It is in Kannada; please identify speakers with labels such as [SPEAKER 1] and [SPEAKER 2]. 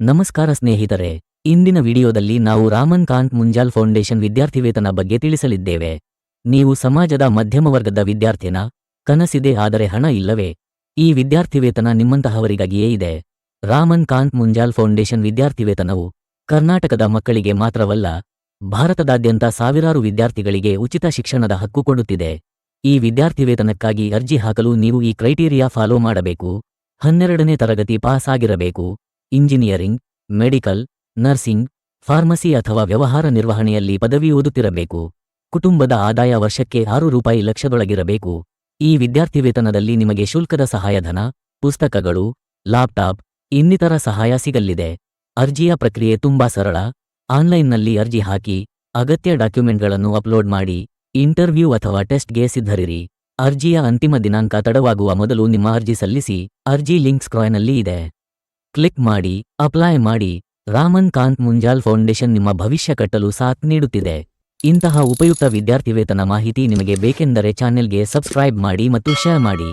[SPEAKER 1] ನಮಸ್ಕಾರ ಸ್ನೇಹಿತರೆ, ಇಂದಿನ ವಿಡಿಯೋದಲ್ಲಿ ನಾವು ರಾಮನ್ ಕಾಂತ್ ಮುಂಜಾಲ್ ಫೌಂಡೇಶನ್ ವಿದ್ಯಾರ್ಥಿವೇತನ ಬಗ್ಗೆ ತಿಳಿಸಲಿದ್ದೇವೆ. ನೀವು ಸಮಾಜದ ಮಧ್ಯಮ ವರ್ಗದ ವಿದ್ಯಾರ್ಥಿನ ಕನಸಿದೆ ಆದರೆ ಹಣ ಇಲ್ಲವೇ? ಈ ವಿದ್ಯಾರ್ಥಿವೇತನ ನಿಮ್ಮಂತಹವರಿಗಾಗಿಯೇ ಇದೆ. ರಾಮನ್ ಕಾಂತ್ ಮುಂಜಾಲ್ ಫೌಂಡೇಶನ್ ವಿದ್ಯಾರ್ಥಿವೇತನವು ಕರ್ನಾಟಕದ ಮಕ್ಕಳಿಗೆ ಮಾತ್ರವಲ್ಲ, ಭಾರತದಾದ್ಯಂತ ಸಾವಿರಾರು ವಿದ್ಯಾರ್ಥಿಗಳಿಗೆ ಉಚಿತ ಶಿಕ್ಷಣದ ಹಕ್ಕು ಕೊಡುತ್ತಿದೆ. ಈ ವಿದ್ಯಾರ್ಥಿವೇತನಕ್ಕಾಗಿ ಅರ್ಜಿ ಹಾಕಲು ನೀವು ಈ ಕ್ರೈಟೀರಿಯಾ ಫಾಲೋ ಮಾಡಬೇಕು. ಹನ್ನೆರಡನೇ ತರಗತಿ ಪಾಸ್ ಆಗಿರಬೇಕು ಇಂಜಿನಿಯರಿಂಗ್, ಮೆಡಿಕಲ್, ನರ್ಸಿಂಗ್, ಫಾರ್ಮಸಿ ಅಥವಾ ವ್ಯವಹಾರ ನಿರ್ವಹಣೆಯಲ್ಲಿ ಪದವಿ ಓದುತ್ತಿರಬೇಕು. ಕುಟುಂಬದ ಆದಾಯ ವರ್ಷಕ್ಕೆ ಆರು ರೂಪಾಯಿ ಲಕ್ಷದೊಳಗಿರಬೇಕು. ಈ ವಿದ್ಯಾರ್ಥಿವೇತನದಲ್ಲಿ ನಿಮಗೆ ಶುಲ್ಕದ ಸಹಾಯಧನ, ಪುಸ್ತಕಗಳು, ಲ್ಯಾಪ್ಟಾಪ್, ಇನ್ನಿತರ ಸಹಾಯ ಸಿಗಲಿದೆ. ಅರ್ಜಿಯ ಪ್ರಕ್ರಿಯೆ ತುಂಬಾ ಸರಳ. ಆನ್ಲೈನ್ನಲ್ಲಿ ಅರ್ಜಿ ಹಾಕಿ, ಅಗತ್ಯ ಡಾಕ್ಯುಮೆಂಟ್ಗಳನ್ನು ಅಪ್ಲೋಡ್ ಮಾಡಿ, ಇಂಟರ್ವ್ಯೂ ಅಥವಾ ಟೆಸ್ಟ್ಗೆ ಸಿದ್ಧರಿರಿ. ಅರ್ಜಿಯ ಅಂತಿಮ ದಿನಾಂಕ ತಡವಾಗುವ ಮೊದಲು ನಿಮ್ಮ ಅರ್ಜಿ ಸಲ್ಲಿಸಿ, ಅರ್ಜಿ ಲಿಂಕ್ ಸ್ಕ್ರಾಯ್ನಲ್ಲಿ ಇದೆ. ಕ್ಲಿಕ್ ಮಾಡಿ, ಅಪ್ಲೈ ಮಾಡಿ. ರಾಮನ್ ಕಾಂತ್ ಮುಂಜಾಲ್ ಫೌಂಡೇಶನ್ ನಿಮ್ಮ ಭವಿಷ್ಯ ಕಟ್ಟಲು ಸಾಥ್ ನೀಡುತ್ತಿದೆ. ಇಂತಹ ಉಪಯುಕ್ತ ವಿದ್ಯಾರ್ಥಿವೇತನ ಮಾಹಿತಿ ನಿಮಗೆ ಬೇಕೆಂದರೆ ಚಾನೆಲ್ಗೆ ಸಬ್ಸ್ಕ್ರೈಬ್ ಮಾಡಿ ಮತ್ತು ಶೇರ್ ಮಾಡಿ.